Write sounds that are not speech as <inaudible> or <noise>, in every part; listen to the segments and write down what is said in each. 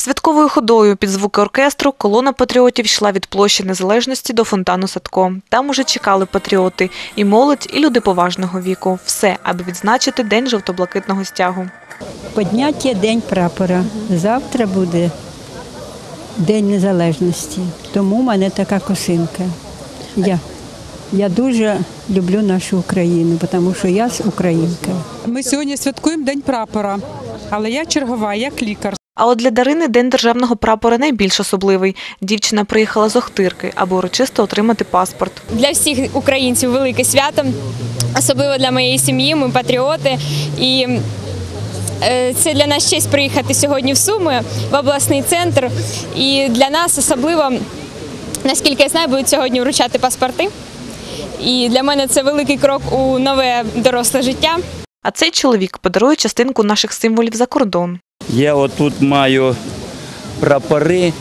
Святковою ходою під звуки оркестру колона патріотів йшла від площі Незалежності до фонтану Садко. Там уже чекали патріоти і молодь, і люди поважного віку. Все, аби відзначити день жовто-блакитного стягу. Подняття День прапора. Завтра буде День Незалежності. Тому в мене така косинка. Я, я дуже люблю нашу Україну, тому що я з українка. Ми сьогодні святкуємо День прапора, але я чергова, як лікар. А от для Дарини день державного прапора найбільш особливий. Дівчина приїхала з Охтирки, аби урочисто отримати паспорт. для всіх українців велике свято, особливо для моєї сім'ї. Ми патріоти. І е, це для нас честь приїхати сьогодні в Суми, в обласний центр. І для нас особливо, наскільки я знаю, будуть сьогодні вручати паспорти. І для мене це великий крок у нове доросле життя. А цей чоловік подарує частинку наших символів за кордон. Я отут маю прапори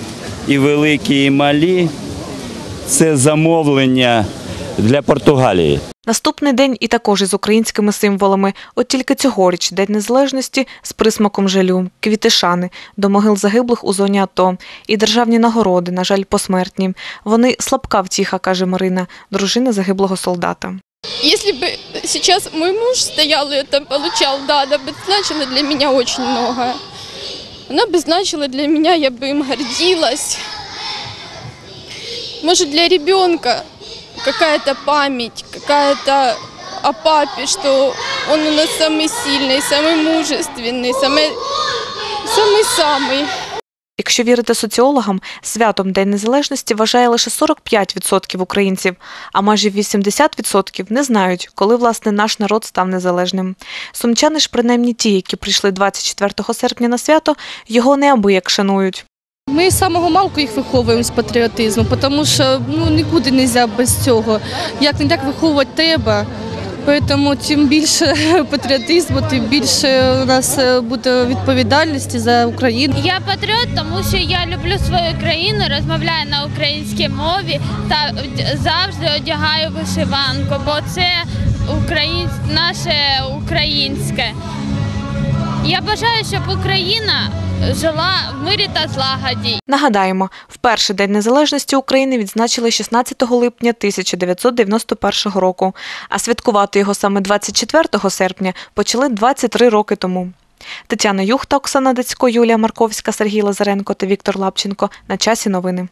і великі, і малі. Це замовлення для Португалії. Наступний день і також із українськими символами. От тільки цьогоріч День Незалежності з присмаком жалю, квіти шани, до могил загиблих у зоні АТО. І державні нагороди, на жаль, посмертні. Вони слабка втіха, каже Марина, дружина загиблого солдата. Если бы сейчас мой муж стоял и это получал, да, она бы значила для меня очень многое. Она бы значила для меня, я бы им гордилась. Может, для ребенка какая-то память, какая-то о папе, что он у нас самый сильный, самый мужественный, самый самый-самый. Якщо вірити соціологам, святом День Незалежності вважає лише 45% українців, а майже 80% не знають, коли власне наш народ став незалежним. Сумчани ж, принаймні ті, які прийшли 24 серпня на свято, його неабияк шанують. Ми з самого малку їх виховуємо з патріотизму, тому що ну, нікуди не можна без цього. Як не так виховувати треба. Тому чим більше <laughs> патріотизму, тим більше у нас е, буде відповідальності за Україну. Я патріот, тому що я люблю свою країну, розмовляю на українській мові та завжди одягаю вишиванку, бо це українсь... наше українське. Я бажаю, щоб Україна жила в мирі та злагоді. Нагадаємо, вперше День Незалежності України відзначили 16 липня 1991 року, а святкувати його саме 24 серпня почали 23 роки тому. Тетяна Юхта, Оксана Децько, Юлія Марковська, Сергій Лазаренко та Віктор Лапченко. На часі новини.